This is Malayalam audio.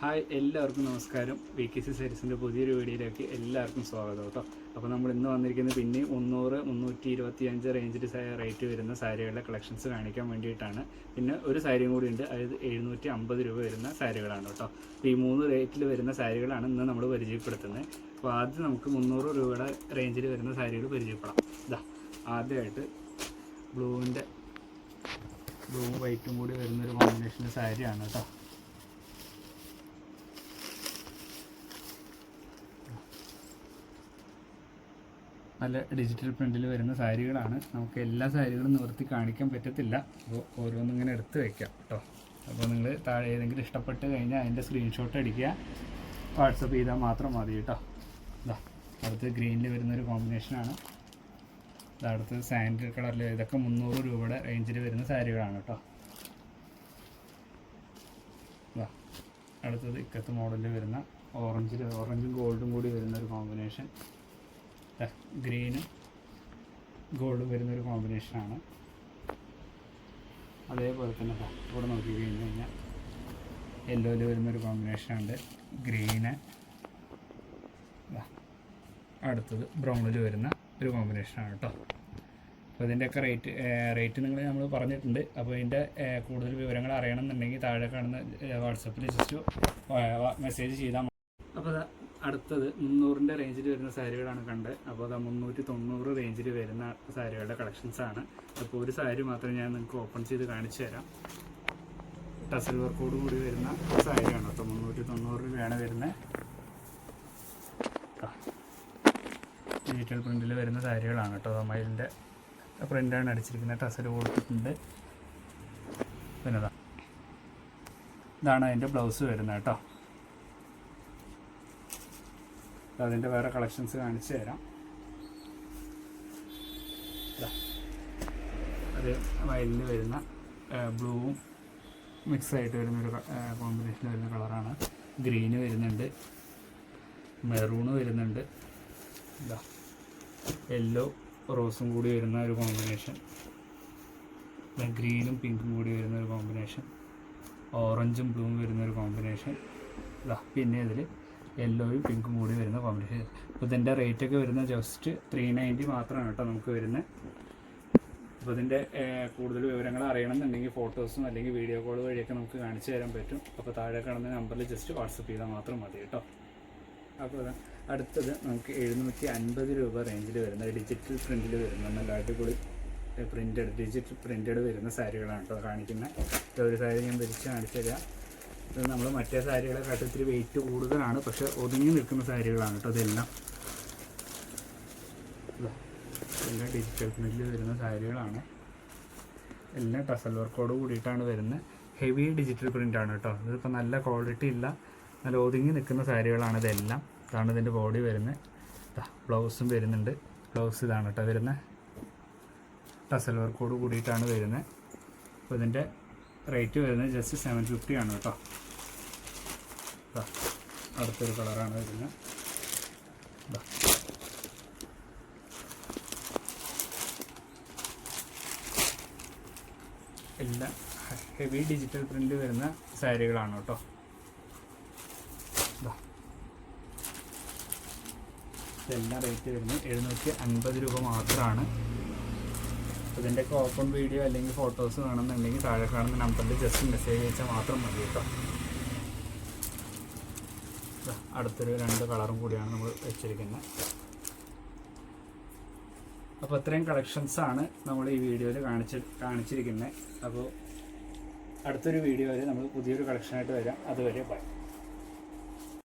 ഹായ് എല്ലാവർക്കും നമസ്കാരം. വി കെ സി സീരീസിന്റെ പുതിയൊരു വീഡിയോയിലേക്ക് എല്ലാവർക്കും സ്വാഗതം കേട്ടോ. അപ്പോൾ നമ്മൾ ഇന്ന് വന്നിരിക്കുന്നത് പിന്നെ മുന്നൂറ് മുന്നൂറ്റി ഇരുപത്തി അഞ്ച് റേഞ്ചിൽ റേറ്റ് വരുന്ന സാരികളുടെ കളക്ഷൻസ് കാണിക്കാൻ വേണ്ടിയിട്ടാണ്. പിന്നെ ഒരു സാരിയും കൂടി ഉണ്ട്. അതായത് എഴുന്നൂറ്റി അമ്പത് രൂപ വരുന്ന സാരികളാണ് കേട്ടോ. അപ്പോൾ ഈ മൂന്ന് റേറ്റിൽ വരുന്ന സാരികളാണ് ഇന്ന് നമ്മൾ പരിചയപ്പെടുത്തുന്നത്. അപ്പോൾ ആദ്യം നമുക്ക് മുന്നൂറ് രൂപയുടെ റേഞ്ചിൽ വരുന്ന സാരികൾ പരിചയപ്പെടാം. ഇതാ ആദ്യമായിട്ട് ബ്ലൂവിന്റെ ബ്ലൂ വൈറ്റും കൂടി വരുന്നൊരു കോമ്പിനേഷന്റെ സാരിയാണ് കേട്ടോ. നല്ല ഡിജിറ്റൽ പ്രിന്റിൽ വരുന്ന സാരികളാണ്. നമുക്ക് എല്ലാ സാരികളും നിവർത്തി കാണിക്കാൻ പറ്റത്തില്ല. അപ്പോൾ ഓരോന്നും ഇങ്ങനെ എടുത്ത് വയ്ക്കാം കേട്ടോ അപ്പോൾ നിങ്ങൾ താഴെ ഏതെങ്കിലും ഇഷ്ടപ്പെട്ട് കഴിഞ്ഞാൽ അതിന്റെ സ്ക്രീൻഷോട്ട് അടിക്കുക. വാട്സപ്പ് ചെയ്താൽ മാത്രം മതി കേട്ടോ ഇതാ അടുത്ത് ഗ്രീനിൽ വരുന്നൊരു കോമ്പിനേഷനാണ് അടുത്ത് സാൻഡ് കളറിൽ ഇതൊക്കെ മുന്നൂറ് രൂപയുടെ റേഞ്ചിൽ വരുന്ന സാരികളാണ് കേട്ടോ അടുത്തത് ഇക്കത്ത് മോഡലിൽ വരുന്ന ഓറഞ്ചിൽ ഓറഞ്ചും ഗോൾഡും കൂടി വരുന്ന ഒരു കോമ്പിനേഷൻ ഗ്രീനും ഗോൾഡും വരുന്നൊരു കോമ്പിനേഷനാണ്. അതേപോലെ തന്നെ ഇവിടെ നോക്കി കഴിഞ്ഞ് കഴിഞ്ഞാൽ യെല്ലോയിൽ വരുന്നൊരു കോമ്പിനേഷനുണ്ട് ഗ്രീന് അടുത്തത് ബ്രൗണിൽ വരുന്ന ഒരു കോമ്പിനേഷനാണ് കേട്ടോ. അപ്പോൾ ഇതിന്റെയൊക്കെ റേറ്റ് റേറ്റ് നിങ്ങൾ നമ്മൾ പറഞ്ഞിട്ടുണ്ട്. അപ്പോൾ ഇതിന്റെ കൂടുതൽ വിവരങ്ങൾ അറിയണമെന്നുണ്ടെങ്കിൽ താഴെ കാണുന്ന വാട്സപ്പിൽ ജസ്റ്റ് മെസ്സേജ് ചെയ്താൽ അപ്പോൾ അടുത്തത് മുന്നൂറിന്റെ റേഞ്ചിൽ വരുന്ന സാരികളാണ് കണ്ടത്. അപ്പോൾ അത് മുന്നൂറ്റി തൊണ്ണൂറ് റേഞ്ചിൽ വരുന്ന സാരികളുടെ കളക്ഷൻസ് ആണ്. അപ്പോൾ ഒരു സാരി മാത്രം ഞാൻ നിങ്ങൾക്ക് ഓപ്പൺ ചെയ്ത് കാണിച്ചു തരാം. ടസൽ വർക്കോട് കൂടി വരുന്ന സാരിയാണ് അപ്പോൾ മുന്നൂറ്റി തൊണ്ണൂറ് രൂപയാണ് വരുന്നത്. ഡിജിറ്റൽ പ്രിന്റിൽ വരുന്ന സാരികളാണ് കേട്ടോ. മയിലിന്റെ പ്രിന്റാണ് അടിച്ചിരിക്കുന്നത് ടസൽ കൊടുത്തിട്ടുണ്ട്. പിന്നെ ഇതാണ് അതിന്റെ ബ്ലൗസ് വരുന്നത് കേട്ടോ. അതിന്റെ വേറെ കളക്ഷൻസ് കാണിച്ചു തരാം. അത് വയലിൽ വരുന്ന ബ്ലൂവും മിക്സ് ആയിട്ട് വരുന്നൊരു കോമ്പിനേഷൻ വരുന്ന കളറാണ് ഗ്രീന് വരുന്നുണ്ട്. മെറൂണ് വരുന്നുണ്ട്. ഇതാ യെല്ലോ റോസും കൂടി വരുന്ന ഒരു കോമ്പിനേഷൻ ഗ്രീനും പിങ്കും കൂടി വരുന്ന ഒരു കോമ്പിനേഷൻ ഓറഞ്ചും ബ്ലൂവും വരുന്ന ഒരു കോമ്പിനേഷൻ ഇതാ പിന്നെ ഇതിൽ യെല്ലോയും പിങ്കും കൂടി വരുന്ന കോമ്പിനേഷൻ അപ്പോൾ ഇതിന്റെ റേറ്റ് ഒക്കെ വരുന്നത് ജസ്റ്റ് ത്രീ നയന്റി മാത്രമാണ് കേട്ടോ നമുക്ക് വരുന്നത്. അപ്പോൾ ഇതിന്റെ കൂടുതൽ വിവരങ്ങൾ അറിയണമെന്നുണ്ടെങ്കിൽ ഫോട്ടോസും അല്ലെങ്കിൽ വീഡിയോ കോൾ വഴിയൊക്കെ നമുക്ക് കാണിച്ചു തരാൻ പറ്റും. അപ്പോൾ താഴെ കാണുന്ന നമ്പറിൽ ജസ്റ്റ് വാട്സപ്പ് ചെയ്താൽ മാത്രം മതി കേട്ടോ. അപ്പോൾ അടുത്തത് നമുക്ക് എഴുന്നൂറ്റി അൻപത് രൂപ റേഞ്ചിൽ വരുന്ന ഡിജിറ്റൽ പ്രിന്റിൽ വരുന്ന നല്ല അടിപൊളി പ്രിന്റഡ് ഡിജിറ്റൽ പ്രിന്റഡ് വരുന്ന സാരികളാണ് കേട്ടോ കാണിക്കുന്നത് ഒരു സാരി ഞാൻ ധരിച്ച് കാണിച്ചു തരാം. ഇത് നമ്മൾ മറ്റേ സാരികളെക്കാട്ടും ഇത്തിരി വെയിറ്റ് കൂടുതലാണ് പക്ഷെ ഒതുങ്ങി നിൽക്കുന്ന സാരികളാണ് കേട്ടോ ഇതെല്ലാം. ഇതാ, എല്ലാം ഡിജിറ്റൽ പ്രിന്റിൽ വരുന്ന സാരികളാണ്. എല്ലാം ടസൽ വർക്കോട് കൂടിയിട്ടാണ് വരുന്നത്. ഹെവി ഡിജിറ്റൽ പ്രിന്റ് ആണ് കേട്ടോ. ഇതിപ്പോൾ നല്ല ക്വാളിറ്റി ഇല്ല നല്ല ഒതുങ്ങി നിൽക്കുന്ന സാരികളാണ് ഇതെല്ലാം. ഇതാണ് ഇതിന്റെ ബോഡി വരുന്നത്. ബ്ലൗസും വരുന്നുണ്ട്. ബ്ലൗസ് ഇതാണ് കേട്ടോ വരുന്നത്. ടസൽ വർക്കോട് കൂടിയിട്ടാണ് വരുന്നത്. അപ്പോൾ ഇതിന്റെ റേറ്റ് വരുന്നത് ജസ്റ്റ് സെവൻ ഫിഫ്റ്റി ആണ് കേട്ടോ അടുത്തൊരു കളറാണ് വരുന്നത്. എല്ലാം ഹെവി ഡിജിറ്റൽ പ്രിന്റ് വരുന്ന സാരികളാണ് കേട്ടോ. ഇതെല്ലാം റേറ്റ് വരുന്നത് എഴുന്നൂറ്റി അൻപത് രൂപ മാത്രമാണ് ഇതിന്റെയൊക്കെ ഓപ്പൺ വീഡിയോ അല്ലെങ്കിൽ ഫോട്ടോസ് വേണമെന്നുണ്ടെങ്കിൽ താഴെ കാണുന്ന നമ്പറിൽ ജസ്റ്റ് മെസ്സേജ് അയച്ചാൽ മാത്രം മതി കേട്ടോ. അടുത്തൊരു രണ്ട് കളറും കൂടിയാണ് നമ്മൾ വെച്ചിരിക്കുന്നത് അപ്പോൾ ഇത്രയും കളക്ഷൻസ് ആണ് നമ്മൾ ഈ വീഡിയോയിൽ കാണിച്ച് കാണിച്ചിരിക്കുന്നത് അപ്പോൾ അടുത്തൊരു വീഡിയോയിൽ നമ്മൾ പുതിയൊരു കളക്ഷനായിട്ട് വരാം. അതുവരെ ബൈ